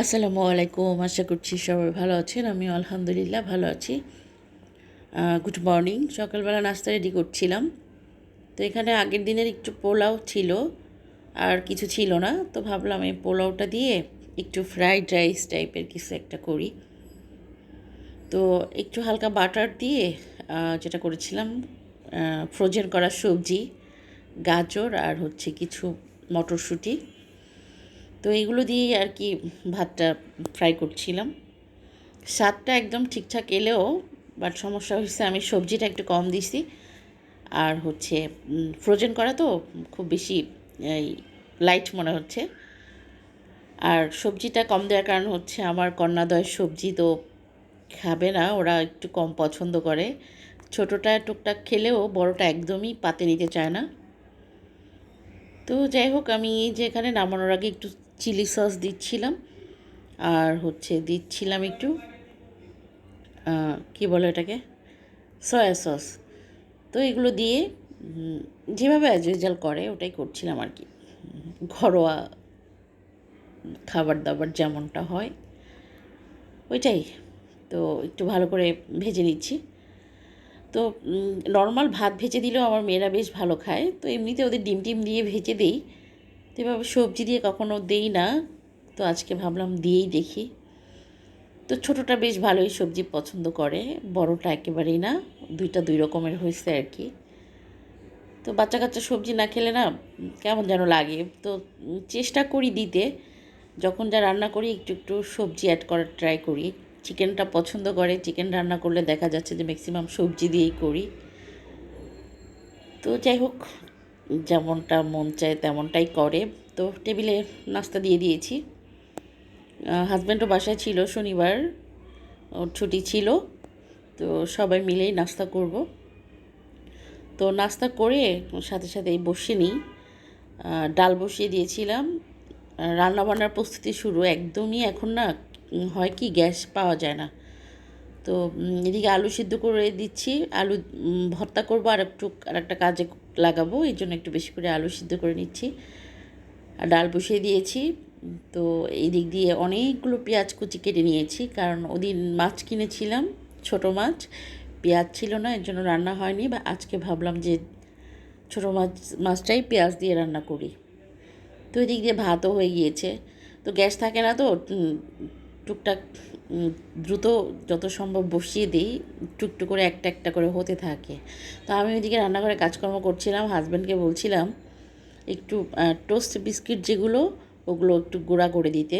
আসসালামু আলাইকুম। আশা করছি সবাই ভালো আছেন। আমি আলহামদুলিল্লাহ ভালো আছি। গুড মর্নিং সকালবেলা নাস্তা রেডি করছিলাম। তো এখানে আগের দিনের একটু পোলাও ছিল, আর কিছু ছিল না। তো ভাবলাম এই পোলাওটা দিয়ে একটু ফ্রাইড রাইস টাইপের কিছু একটা করি। তো একটু হালকা বাটার দিয়ে যেটা করেছিলাম ফ্রোজেন করা সবজি, গাজর আর হচ্ছে কিছু মটরশুঁটি। তো এইগুলো দিয়েই আর কি ভাতটা ফ্রাই করছিলাম। স্বাদটা একদম ঠিকঠাক এলেও বাট সমস্যা হয়েছে আমি সবজিটা একটু কম দিছি। আর হচ্ছে ফ্রোজেন করা তো খুব বেশি, এই লাইট মনে হচ্ছে। আর সবজিটা কম দেওয়ার কারণ হচ্ছে আমার কন্যাদয় সবজি তো খাবে না, ওরা একটু কম পছন্দ করে। ছোটোটা টুকটাক খেলেও, বড়টা একদমই পাতে নিতে চায় না। তো যাই হোক, আমি যেখানে নামানোর আগে একটু চিলি সস দিচ্ছিলাম। আর হচ্ছে দিচ্ছিলাম একটু কি বলে এটাকে সয়া সস। তো এগুলো দিয়ে যেভাবে অ্যাজ ইউজাল করে, ওটাই করছিলাম আর কি। ঘরোয়া খাবার দাবার যেমনটা হয়, ওইটাই। তো একটু ভালো করে ভেজে নিচ্ছি। তো নর্মাল ভাত ভেজে দিলেও আমার মেয়েরা বেশ ভালো খায়। তো এমনিতে ওদের ডিম টিম দিয়ে ভেজে দেই। তো এভাবে সবজি দিয়ে কখনো দেই না। তো আজকে ভাবলাম দিয়েই দেখি। তো ছোটোটা বেশ ভালোই সবজি পছন্দ করে, বড়টা একেবারেই না, দুইটা দুই রকমের হয়েছে আর কি। তো বাচ্চা কাচ্চা সবজি না খেলে না কেমন যেন লাগে। তো চেষ্টা করি দিতে, যখন যা রান্না করি একটু একটু সবজি অ্যাড করার ট্রাই করি। চিকেনটা পছন্দ করে চিকেন রান্না করলে দেখা যাচ্ছে যে ম্যাক্সিমাম সবজি দিয়েই করি। তো যাই হোক যেমনটা মন চায় তেমনটাই করে। তো টেবিলে নাস্তা দিয়ে দিয়েছি। হাজব্যান্ডও বাসায় ছিল শনিবার, ওর ছুটি ছিল। তো সবাই মিলেই নাস্তা করব। তো নাস্তা করে সাথে সাথে বসে নিই। ডাল বসিয়ে দিয়েছিলাম। রান্নাবান্নার প্রস্তুতি শুরু। একদমই এখন না, হয় কি, গ্যাস পাওয়া যায় না। তো এদিকে আলু সিদ্ধ করে দিচ্ছি। আলু ভর্তা করব আর একটু, আর একটা কাজে লাগাবো, এই জন্য একটু বেশি করে আলু সিদ্ধ করে নিচ্ছি। আর ডাল বসিয়ে দিয়েছি। তো এই দিক দিয়ে অনেকগুলো পেঁয়াজ কুচি কেটে নিয়েছি, কারণ ওদিন মাছ কিনেছিলাম, ছোট মাছ। পেঁয়াজ ছিল না, এর জন্য রান্না হয়নি, বা আজকে ভাবলাম যে ছোটো মাছ, মাছটাই পেঁয়াজ দিয়ে রান্না করি। তো এদিক দিয়ে ভাতও হয়ে গিয়েছে। তো গ্যাস থাকে না তো টুকটাক দ্রুত যত সম্ভব বসিয়ে দিই টুকটু করে একটা একটা করে হতে থাকে। তো আমি ওইদিকে রান্নাঘরে কাজকর্ম করছিলাম হাজব্যান্ডকে বলছিলাম, একটু টোস্ট বিস্কিট যেগুলো, ওগুলো একটু গুঁড়া করে দিতে।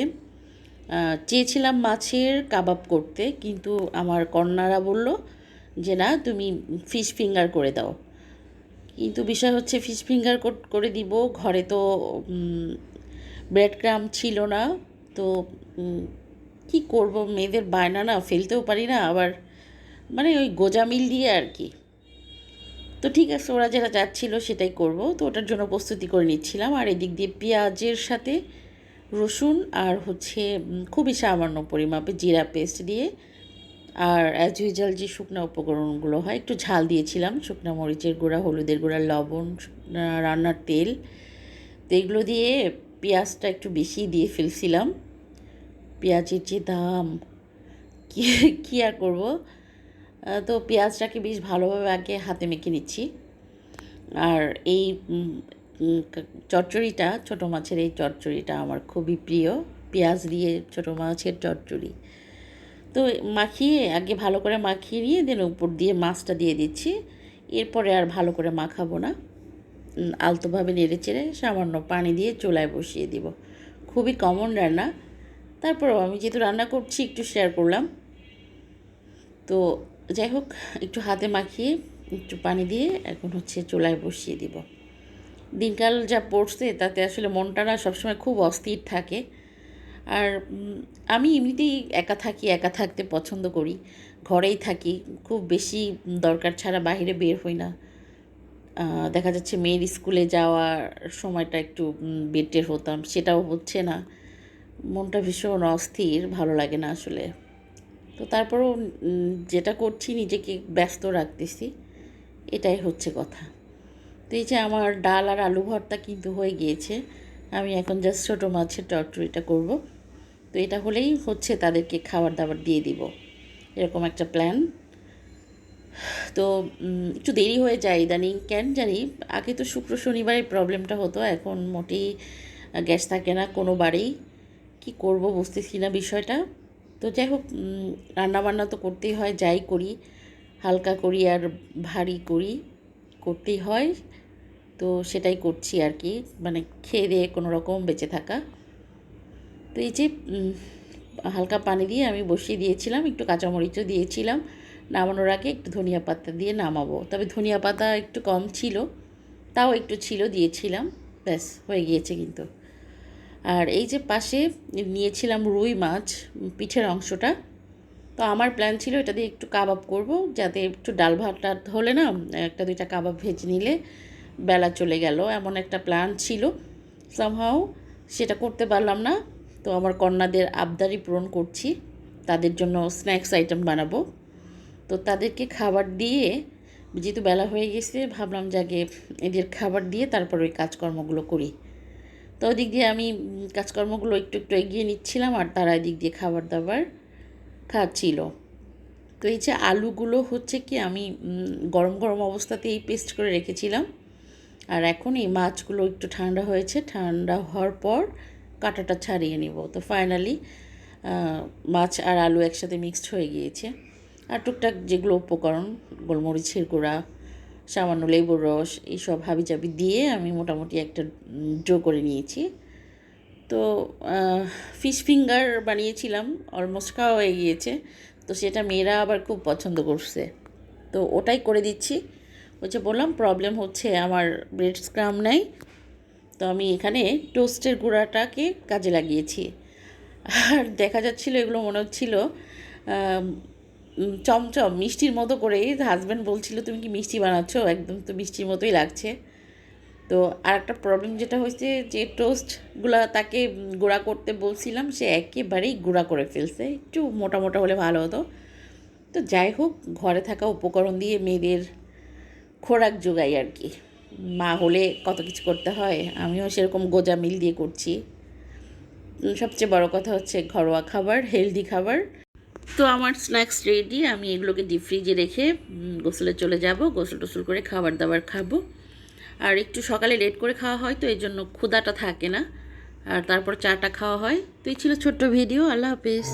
চেয়েছিলাম মাছের কাবাব করতে, কিন্তু আমার কন্যারা বলল যে, না, তুমি ফিশ ফিঙ্গার করে দাও। কিন্তু বিষয় হচ্ছে ফিশ ফিঙ্গার করে দিব, ঘরে তো ব্রেড ক্রাম ছিল না, তো কি করব? মেয়েদের বায়না না, ফেলতেও পারি না, আবার মানে ওই গোজামিল দিয়ে আর কি। তো ঠিক আছে, ওরা যেটা চাচ্ছিল সেটাই করব। তো ওটার জন্য প্রস্তুতি করে নিচ্ছিলাম। আর এদিক দিয়ে পেঁয়াজের সাথে রসুন আর হচ্ছে খুবই সামান্য পরিমাপে জিরা পেস্ট দিয়ে আর অ্যাজ ইউজাল যে শুকনো উপকরণগুলো হয়, একটু ঝাল দিয়েছিলাম। শুকনো মরিচের গুঁড়া, হলুদের গুঁড়া, লবণ রান্নার তেল। তো এগুলো দিয়ে পেঁয়াজটা একটু বেশি দিয়ে ফেলছিলাম। পেঁয়াজের যে দাম, কী কী আর করব? তো পেঁয়াজটাকে বেশ ভালোভাবে আগে হাতে মেখে নিচ্ছি। আর এই চচ্চড়িটা, ছোটো মাছের এই চচ্চড়িটা আমার খুবই প্রিয়। পেঁয়াজ দিয়ে ছোটো মাছের চচ্চড়ি। তো মাখিয়ে, আগে ভালো করে মাখিয়ে নিয়ে দেন উপর দিয়ে মাছটা দিয়ে দিচ্ছি। এরপরে আর ভালো করে মাখাবো না। আলতোভাবে নেড়ে চেড়ে সামান্য পানি দিয়ে চুলায় বসিয়ে দিব। খুবই কমন রান্না। তারপরেও আমি যেহেতু রান্না করছি, একটু শেয়ার করলাম। তো যাই হোক, একটু হাতে মাখিয়ে, একটু পানি দিয়ে এখন হচ্ছে চুলায় বসিয়ে দিব। দিনকাল যা পড়ছে, তাতে আসলে মনটা না সবসময় খুব অস্থির থাকে। আর আমি এমনিতেই একা থাকি, একা থাকতে পছন্দ করি। ঘরেই থাকি, খুব বেশি দরকার ছাড়া বাইরে বের হই না। দেখা যাচ্ছে মেয়ের স্কুলে যাওয়ার সময়টা একটু বেটের হতাম, সেটাও হচ্ছে না। মনটা ভীষণ অস্থির, ভালো লাগে না আসলে। তো তারপরও যেটা করছি নিজেকে ব্যস্ত রাখতেছি, এটাই হচ্ছে কথা। তো এই যে আমার ডাল আর আলু ভর্তা কিন্তু হয়ে গিয়েছে, আমি এখন জাস্ট ছোটো মাছের চচ্চড়িটা করব। তো এটা হলেই হচ্ছে তাদেরকে খাবার দাবার দিয়ে দিব। এরকম একটা প্ল্যান তো একটু দেরি হয়ে যায় ইদানিং, কেন জানি, আগে তো শুক্র শনিবারে প্রবলেমটা হতো, এখন মোটেই গ্যাস থাকে না কোনো বারেই। কী করব বুঝতেছি না বিষয়টা। তো যাই হোক রান্নাবান্না তো করতেই হয়, যাই করি, হালকা করি আর ভারী করি, করতেই হয়। তো সেটাই করছি আর কি মানে খেয়ে দিয়ে কোনো রকম বেঁচে থাকা। তো এই যে হালকা পানি দিয়ে আমি বসিয়ে দিয়েছিলাম, একটু কাঁচামরিচও দিয়েছিলাম, নামানোর আগে একটু ধনিয়া পাতা দিয়ে নামাবো। তবে ধনিয়া পাতা একটু কম ছিল, তাও একটু ছিল, দিয়েছিলাম, ব্যাস, হয়ে গিয়েছে কিন্তু। আর এই যে পাশে নিয়েছিলাম রুই মাছ, পিঠের অংশটা। তো আমার প্ল্যান ছিল এটা দিয়ে একটু কাবাব করব, যাতে একটু ডাল ভাত টাত হলে না, একটা দুইটা কাবাব ভেজে নিলে বেলা চলে গেল, এমন একটা প্ল্যান ছিল। সামহাও সেটা করতে পারলাম না। তো আমার কন্যাদের আবদারি পূরণ করছি, তাদের জন্য স্ন্যাক্স আইটেম বানাবো। তো তাদেরকে খাবার দিয়ে, যেহেতু বেলা হয়ে গেছে, ভাবলাম যে আগে এদের খাবার দিয়ে তারপর ওই কাজকর্মগুলো করি। তো ওদিক দিয়ে আমি কাজকর্মগুলো একটু একটু এগিয়ে নিচ্ছিলাম আর তারা এদিক দিয়ে খাবার দাবার খাচ্ছিল। তো এই যে আলুগুলো হচ্ছে কি আমি গরম গরম অবস্থাতেই পেস্ট করে রেখেছিলাম। আর এখন এই মাছগুলো একটু ঠান্ডা হয়েছে, ঠান্ডা হওয়ার পর কাঁটাটা ছাড়িয়ে নিব। তো ফাইনালি মাছ আর আলু একসাথে মিক্সড হয়ে গিয়েছে। আর টুকটাক যেগুলো উপকরণ, গোলমরিচের গুঁড়া সামান্য লেবুর রস এইসব হাবিজাবি দিয়ে আমি মোটামুটি একটা ড্রো করে নিয়েছি। তো ফিশ ফিঙ্গার বানিয়েছিলাম অলমোস্ট খাওয়া হয়ে গিয়েছে। তো সেটা মেয়েরা আবার খুব পছন্দ করছে। তো ওটাই করে দিচ্ছি। যে বললাম প্রবলেম হচ্ছে আমার ব্রেড স্ক্রাম নাই। তো আমি এখানে টোস্টের গুঁড়াটাকে কাজে লাগিয়েছি। আর দেখা যাচ্ছিল, এগুলো মনে হচ্ছিল চমচম, মিষ্টির মতো করে। হাজব্যান্ড বলছিল, তুমি কি মিষ্টি বানাচ্ছ? একদম তো মিষ্টির মতোই লাগছে। তো আর একটা প্রবলেম যেটা হয়েছে, যে টোস্টগুলো তাকে গুঁড়া করতে বলছিলাম, সে একেবারেই গুঁড়া করে ফেলছে। একটু মোটা মোটা হলে ভালো হতো। তো যাই হোক, ঘরে থাকা উপকরণ দিয়ে মেয়েদের খোরাক যোগাই আর কি। মা হলে কত কিছু করতে হয়, আমিও সেরকম গোজা মিল দিয়ে করছি। সবচেয়ে বড় কথা হচ্ছে ঘরোয়া খাবার হেলদি খাবার। তো আমার স্ন্যাক্স রেডি আমি এগুলোকে ডিপ ফ্রিজে রেখে গোসলে চলে যাব, গোসল টোসল করে খাবার দাবার খাব। আর একটু সকালে লেট করে খাওয়া হয়, তো এই জন্য ক্ষুদাটা থাকে না। আর তারপর চাটা খাওয়া হয়। তো এই ছিল ছোট্ট ভিডিও আল্লাহ হাফিজ।